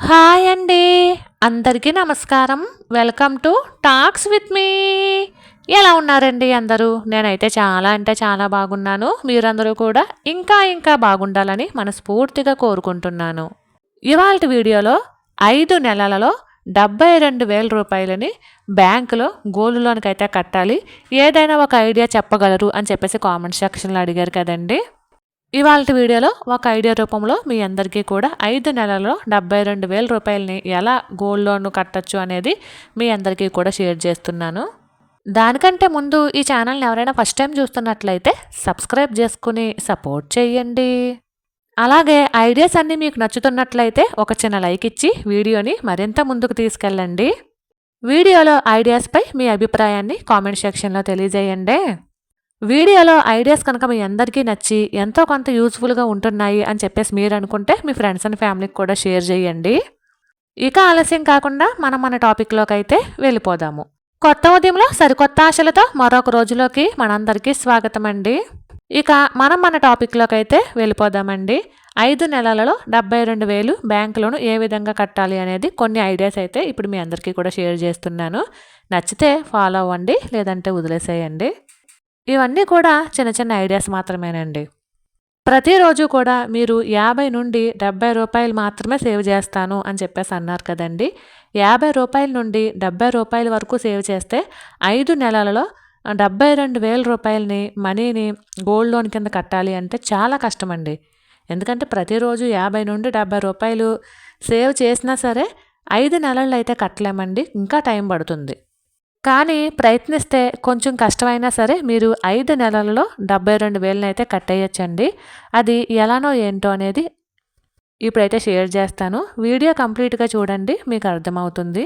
Hi అండి. అందరికీ నమస్కారం. Welcome to talks with me. ఎలా ఉన్నారండి అందరూ? నేనైతే చాలా అంటే చాలా బాగున్నాను. మీరందరూ కూడా ఇంకా ఇంకా బాగుండాలని మనస్ఫూర్తిగా కోరుకుంటున్నాను. ఇవాళ వీడియోలో ఐదు నెలలలో డెబ్బై రెండు వేల రూపాయలని బ్యాంకులో గోల్డ్ లోన్కి అయితే కట్టాలి. ఏదైనా ఒక ఐడియా చెప్పగలరు అని చెప్పేసి కామెంట్ సెక్షన్లో అడిగారు కదండి. ఇవాళ వీడియోలో ఒక ఐడియా రూపంలో మీ అందరికీ కూడా ఐదు నెలల్లో డెబ్బై రెండు వేల రూపాయలని ఎలా గోల్డ్ లోన్ కట్టచ్చు అనేది మీ అందరికీ కూడా షేర్ చేస్తున్నాను. దానికంటే ముందు ఈ ఛానల్ని ఎవరైనా ఫస్ట్ టైం చూస్తున్నట్లయితే సబ్స్క్రైబ్ చేసుకుని సపోర్ట్ చేయండి. అలాగే ఐడియాస్ అన్నీ మీకు నచ్చుతున్నట్లయితే ఒక చిన్న లైక్ ఇచ్చి వీడియోని మరింత ముందుకు తీసుకెళ్ళండి. వీడియోలో ఐడియాస్పై మీ అభిప్రాయాన్ని కామెంట్ సెక్షన్లో తెలియజేయండి. వీడియోలో ఐడియాస్ కనుక మీ అందరికీ నచ్చి ఎంతో కొంత యూస్ఫుల్గా ఉంటున్నాయి అని చెప్పేసి మీరు అనుకుంటే మీ ఫ్రెండ్స్ అండ్ ఫ్యామిలీకి కూడా షేర్ చేయండి. ఇక ఆలస్యం కాకుండా మనం మన టాపిక్లోకి అయితే వెళ్ళిపోదాము. కొత్త ఉదయంలో సరికొత్త ఆశలతో మరొక రోజులోకి మనందరికీ స్వాగతం అండి. ఇక మనం మన టాపిక్లోకి అయితే వెళ్ళిపోదామండి. ఐదు నెలలలో డెబ్బై రెండు వేలు బ్యాంకులను ఏ విధంగా కట్టాలి అనేది కొన్ని ఐడియాస్ అయితే ఇప్పుడు మీ అందరికీ కూడా షేర్ చేస్తున్నాను. నచ్చితే ఫాలో అవ్వండి లేదంటే వదిలేసేయండి. ఇవన్నీ కూడా చిన్న చిన్న ఐడియాస్ మాత్రమేనండి. ప్రతిరోజు కూడా మీరు యాభై నుండి డెబ్బై రూపాయలు మాత్రమే సేవ్ చేస్తాను అని చెప్పేసి అన్నారు కదండి. యాభై రూపాయల నుండి డెబ్బై రూపాయల వరకు సేవ్ చేస్తే ఐదు నెలలలో డెబ్బై రెండు వేల రూపాయలని మనీని గోల్డ్ లోన్ కింద కట్టాలి అంటే చాలా కష్టమండి. ఎందుకంటే ప్రతిరోజు యాభై నుండి డెబ్బై రూపాయలు సేవ్ చేసినా సరే ఐదు నెలలు అయితే కట్టలేమండి. ఇంకా టైం పడుతుంది. కానీ ప్రయత్నిస్తే కొంచెం కష్టమైనా సరే మీరు ఐదు నెలలలో డెబ్బై రెండు వేలనైతే కట్టేయచ్చండి. అది ఎలానో ఏంటో అనేది ఇప్పుడైతే షేర్ చేస్తాను. వీడియో కంప్లీట్గా చూడండి మీకు అర్థమవుతుంది.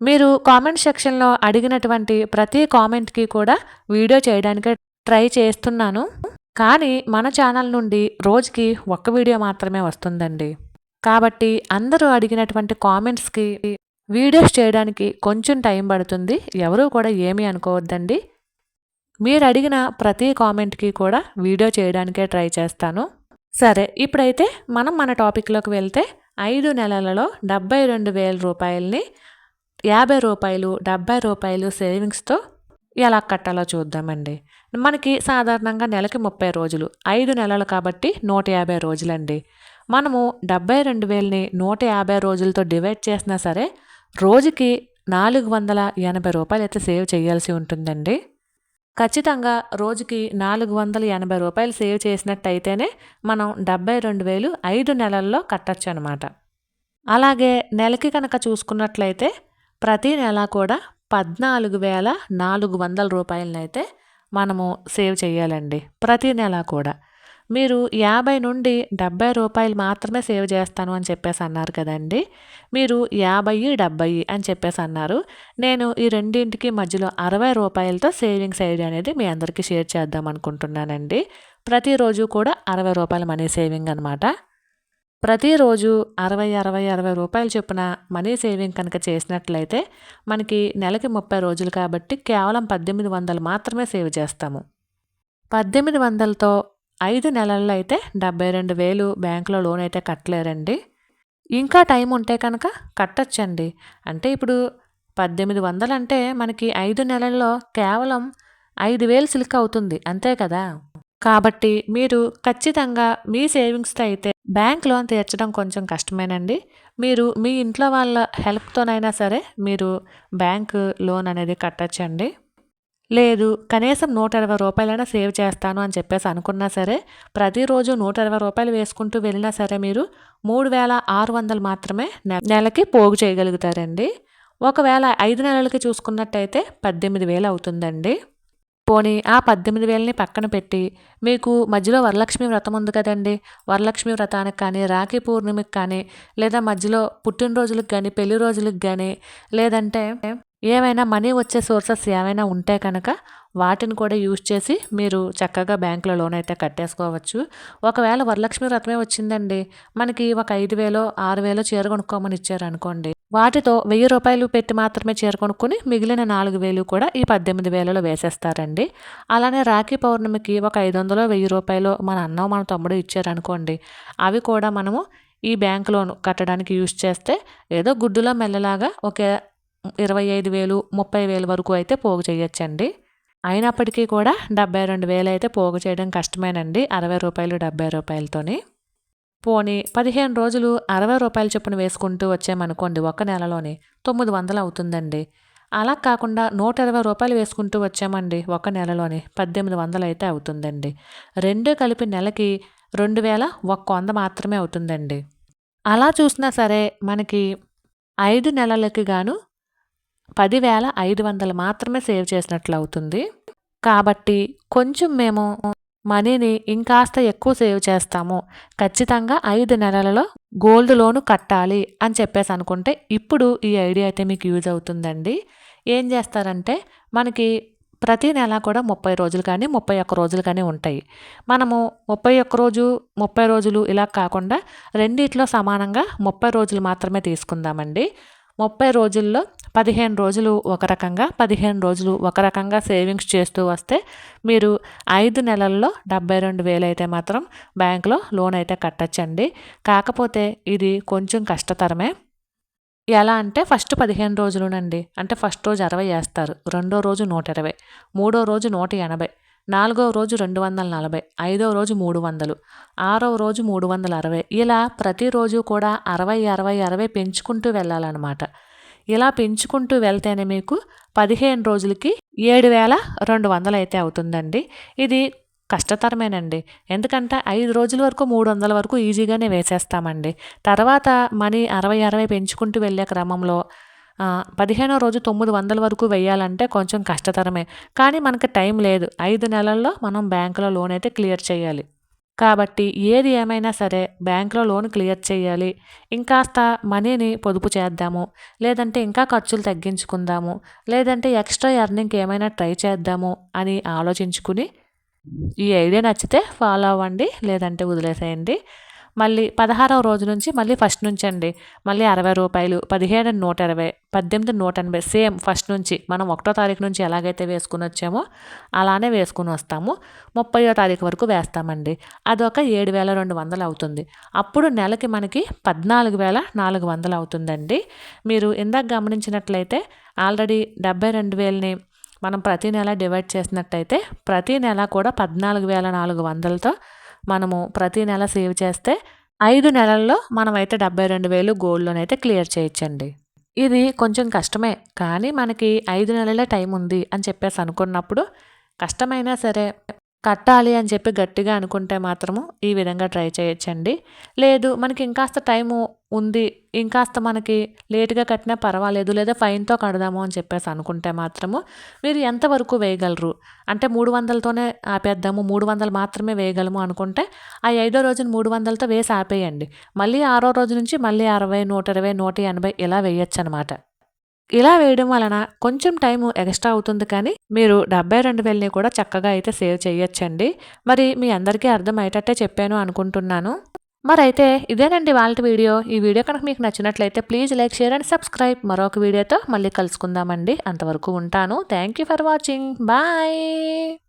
మీరు కామెంట్ సెక్షన్లో అడిగినటువంటి ప్రతి కామెంట్కి కూడా వీడియో చేయడానికి ట్రై చేస్తున్నాను. కానీ మన ఛానల్ నుండి రోజుకి ఒక్క వీడియో మాత్రమే వస్తుందండి. కాబట్టి అందరూ అడిగినటువంటి కామెంట్స్కి వీడియోస్ చేయడానికి కొంచెం టైం పడుతుంది. ఎవరూ కూడా ఏమీ అనుకోవద్దండి. మీరు అడిగిన ప్రతి కామెంట్కి కూడా వీడియో చేయడానికే ట్రై చేస్తాను. సరే ఇప్పుడైతే మనం మన టాపిక్లోకి వెళ్తే ఐదు నెలలలో డెబ్బై రెండు వేల రూపాయలని యాభై రూపాయలు డెబ్బై రూపాయలు సేవింగ్స్తో ఎలా కట్టాలో చూద్దామండి. మనకి సాధారణంగా నెలకి ముప్పై రోజులు ఐదు నెలలు కాబట్టి నూట యాభై రోజులండి. మనము డెబ్బై రెండు వేలని నూట యాభై రోజులతో డివైడ్ చేసినా సరే రోజుకి నాలుగు వందల ఎనభై రూపాయలు అయితే సేవ్ చేయాల్సి ఉంటుందండి. ఖచ్చితంగా రోజుకి నాలుగు వందల ఎనభై రూపాయలు సేవ్ చేసినట్టయితేనే మనం డెబ్బై రెండు వేలు ఐదు నెలల్లో కట్టచ్చు అనమాట అలాగే నెలకి కనుక చూసుకున్నట్లయితే ప్రతి నెల కూడా పద్నాలుగు వేల నాలుగు వందల రూపాయలనైతే మనము సేవ్ చేయాలండి. ప్రతి నెల కూడా. మీరు యాభై నుండి డెబ్బై రూపాయలు మాత్రమే సేవ్ చేస్తాను అని చెప్పేసి అన్నారు కదండి. మీరు యాభై డెబ్బై అని చెప్పేసి అన్నారు. నేను ఈ రెండింటికి మధ్యలో అరవై రూపాయలతో సేవింగ్స్ ఐడియా అనేది మీ అందరికీ షేర్ చేద్దాం అనుకుంటున్నానండి. ప్రతిరోజు కూడా అరవై రూపాయల మనీ సేవింగ్ అనమాట ప్రతిరోజు అరవై అరవై అరవై రూపాయలు చొప్పున మనీ సేవింగ్ కనుక చేసినట్లయితే మనకి నెలకి ముప్పై రోజులు కాబట్టి కేవలం పద్దెనిమిది వందలు మాత్రమే సేవ్ చేస్తాము. పద్దెనిమిది వందలతో ఐదు నెలల్లో అయితే డెబ్బై రెండు వేలు బ్యాంకులో లోన్ అయితే కట్టలేరండి. ఇంకా టైం ఉంటే కనుక కట్టచ్చండి. అంటే ఇప్పుడు పద్దెనిమిది వందలు అంటే మనకి ఐదు నెలల్లో కేవలం ఐదు వేలు సిల్క్ అవుతుంది అంతే కదా? కాబట్టి మీరు ఖచ్చితంగా మీ సేవింగ్స్తో అయితే బ్యాంక్ లోన్ తీర్చడం కొంచెం కష్టమేనండి. మీరు మీ ఇంట్లో వాళ్ళ హెల్ప్తోనైనా సరే మీరు బ్యాంక్ లోన్ అనేది కట్టచ్చండి. లేదు కనీసం నూట ఇరవై రూపాయలైనా సేవ్ చేస్తాను అని చెప్పేసి అనుకున్నా సరే ప్రతిరోజు నూట ఇరవై రూపాయలు వేసుకుంటూ వెళ్ళినా సరే మీరు మూడు వేల ఆరు వందలు మాత్రమే నెలకి పోగు చేయగలుగుతారండి. ఒకవేళ ఐదు నెలలకి చూసుకున్నట్టయితే పద్దెనిమిది వేలు అవుతుందండి. పోనీ ఆ పద్దెనిమిది వేలని పక్కన పెట్టి మీకు మధ్యలో వరలక్ష్మి వ్రతం ఉంది కదండి. వరలక్ష్మి వ్రతానికి కానీ రాఖీ పూర్ణిమకి కానీ లేదా మధ్యలో పుట్టినరోజులకు కానీ పెళ్ళి రోజులకు కానీ లేదంటే ఏమైనా మనీ వచ్చే సోర్సెస్ ఏమైనా ఉంటే కనుక వాటిని కూడా యూజ్ చేసి మీరు చక్కగా బ్యాంకులో లోన్ అయితే కట్టేసుకోవచ్చు. ఒకవేళ వరలక్ష్మి వ్రతమే వచ్చిందండి. మనకి ఒక ఐదు వేలో ఆరు వేలో చీర కొనుక్కోమని ఇచ్చారు అనుకోండి. వాటితో వెయ్యి రూపాయలు పెట్టి మాత్రమే చీర కొనుక్కుని మిగిలిన నాలుగు వేలు కూడా ఈ పద్దెనిమిది వేలలో వేసేస్తారండి. అలానే రాఖీ పౌర్ణమికి ఒక ఐదు వందలు వెయ్యి రూపాయలు మన అన్న మన తమ్ముడు ఇచ్చారనుకోండి అవి కూడా మనము ఈ బ్యాంక్ లోన్ కట్టడానికి యూజ్ చేస్తే ఏదో గుడ్డులో మెల్లలాగా ఒకే ఇరవై ఐదు వేలు ముప్పై వేలు వరకు అయితే పోగు చేయొచ్చండి. అయినప్పటికీ కూడా డెబ్బై రెండు వేలు అయితే పోగు చేయడం కష్టమేనండి అరవై రూపాయలు డెబ్బై రూపాయలతోని. పోనీ పదిహేను రోజులు అరవై రూపాయల చొప్పున వేసుకుంటూ వచ్చామనుకోండి ఒక నెలలోని తొమ్మిది వందలు అవుతుందండి. అలా కాకుండా నూట ఇరవై రూపాయలు వేసుకుంటూ వచ్చామండి ఒక నెలలోని పద్దెనిమిది వందలు అయితే అవుతుందండి. రెండు కలిపి నెలకి రెండు వేల ఒక్క వంద మాత్రమే అవుతుందండి. అలా చూసినా సరే మనకి ఐదు నెలలకి గాను పదివేల ఐదు వందలు మాత్రమే సేవ్ చేసినట్లు అవుతుంది కాబట్టి కొంచెం మేము మనీని ఇంకాస్త ఎక్కువ సేవ్ చేస్తాము. ఖచ్చితంగా ఐదు నెలలలో గోల్డ్ లోను కట్టాలి అని చెప్పేసి అనుకుంటే ఇప్పుడు ఈ ఐడియా అయితే మీకు యూజ్ అవుతుందండి. ఏం చేస్తారంటే మనకి ప్రతి నెల కూడా ముప్పై రోజులు కానీ ముప్పై ఒక్క రోజులు కానీ ఉంటాయి. మనము ముప్పై ఒక్క రోజు ముప్పై రోజులు ఇలా కాకుండా రెండిట్లో సమానంగా ముప్పై రోజులు మాత్రమే తీసుకుందామండి. ముప్పై రోజుల్లో పదిహేను రోజులు ఒక రకంగా పదిహేను రోజులు ఒక రకంగా సేవింగ్స్ చేస్తూ వస్తే మీరు ఐదు నెలల్లో డెబ్బై రెండు వేలు అయితే మాత్రం బ్యాంకులో లోన్ అయితే కట్టచ్చండి. కాకపోతే ఇది కొంచెం కష్టతరమే. ఎలా అంటే ఫస్ట్ పదిహేను రోజులునండి. అంటే ఫస్ట్ రోజు అరవై వేస్తారు. రెండో రోజు నూట ఇరవై. మూడో రోజు నూట ఎనభై. నాలుగవ రోజు రెండు వందల నలభై ఐదవ రోజు మూడు వందలు ఆరవ రోజు మూడు వందల అరవై. ఇలా ప్రతిరోజు కూడా అరవై అరవై అరవై పెంచుకుంటూ వెళ్ళాలన్నమాట. ఇలా పెంచుకుంటూ వెళ్తేనే మీకు పదిహేను రోజులకి ఏడు వేల రెండు వందలు అయితే అవుతుందండి. ఇది కష్టతరమేనండి. ఎందుకంటే ఐదు రోజుల వరకు మూడు వందల వరకు ఈజీగానే వేసేస్తామండి. తర్వాత మనీ అరవై అరవై పెంచుకుంటూ వెళ్ళే క్రమంలో పదిహేనో రోజు తొమ్మిది వందల వరకు వెయ్యాలంటే కొంచెం కష్టతరమే. కానీ మనకి టైం లేదు. ఐదు నెలల్లో మనం బ్యాంకులో లోన్ అయితే క్లియర్ చేయాలి. కాబట్టి ఏది ఏమైనా సరే బ్యాంకులో లోన్ క్లియర్ చేయాలి. ఇంకాస్త మనీని పొదుపు చేద్దాము. లేదంటే ఇంకా ఖర్చులు తగ్గించుకుందాము. లేదంటే ఎక్స్ట్రా ఎర్నింగ్కి ఏమైనా ట్రై చేద్దాము అని ఆలోచించుకుని ఈ ఐడియా నచ్చితే ఫాలో అవ్వండి. లేదంటే వదిలేసేయండి. మళ్ళీ పదహారవ రోజు నుంచి మళ్ళీ ఫస్ట్ నుంచి అండి. మళ్ళీ అరవై రూపాయలు పదిహేడు నూట ఇరవై పద్దెనిమిది నూట ఎనభై సేమ్ ఫస్ట్ నుంచి మనం ఒకటో తారీఖు నుంచి ఎలాగైతే వేసుకుని వచ్చామో అలానే వేసుకుని వస్తాము. ముప్పయో తారీఖు వరకు వేస్తామండి. అదొక ఏడు వేల రెండు వందలు అవుతుంది. అప్పుడు నెలకి మనకి పద్నాలుగు వేల నాలుగు వందలు అవుతుందండి. మీరు ఇందాక గమనించినట్లయితే ఆల్రెడీ డెబ్బై రెండు వేలని మనం ప్రతి నెల డివైడ్ చేసినట్టయితే ప్రతి నెల కూడా పద్నాలుగు వేల నాలుగు వందలతో మనము ప్రతి నెల సేవ్ చేస్తే ఐదు నెలల్లో మనమైతే డెబ్బై రెండు వేలు గోల్డ్ లోన్ అయితే క్లియర్ చేయొచ్చండి. ఇది కొంచెం కష్టమే కానీ మనకి ఐదు నెలలే టైం ఉంది అని చెప్పేసి అనుకున్నప్పుడు కష్టమైనా సరే కట్టాలి అని చెప్పి గట్టిగా అనుకుంటే మాత్రము ఈ విధంగా ట్రై చేయొచ్చండి. లేదు మనకి ఇంకాస్త టైము ఉంది ఇంకాస్త మనకి లేటుగా కట్టినా పర్వాలేదు లేదా ఫైన్తో కడదాము అని చెప్పేసి అనుకుంటే మాత్రము మీరు ఎంతవరకు వేయగలరు? అంటే మూడు వందలతోనే ఆపేద్దాము మూడు వందలు మాత్రమే వేయగలము అనుకుంటే ఆ ఐదో రోజున మూడు వందలతో వేసి ఆపేయండి. మళ్ళీ ఆరో రోజు నుంచి మళ్ళీ అరవై నూట ఇరవై నూట ఎనభై ఇలా వేయచ్చు అనమాట ఇలా వేయడం వలన కొంచెం టైం ఎక్స్ట్రా అవుతుంది కానీ మీరు డెబ్బై రెండు వేలని కూడా చక్కగా అయితే సేవ్ చేయొచ్చండి. మరి మీ అందరికీ అర్థమయ్యేటట్టే చెప్పాను అనుకుంటున్నాను. మరైతే ఇదేనండి వాళ్ళ వీడియో. ఈ వీడియో కనుక మీకు నచ్చినట్లయితే please like share and subscribe. మరొక వీడియోతో మళ్ళీ కలుసుకుందామండి. అంతవరకు ఉంటాను. Thank you for watching. Bye.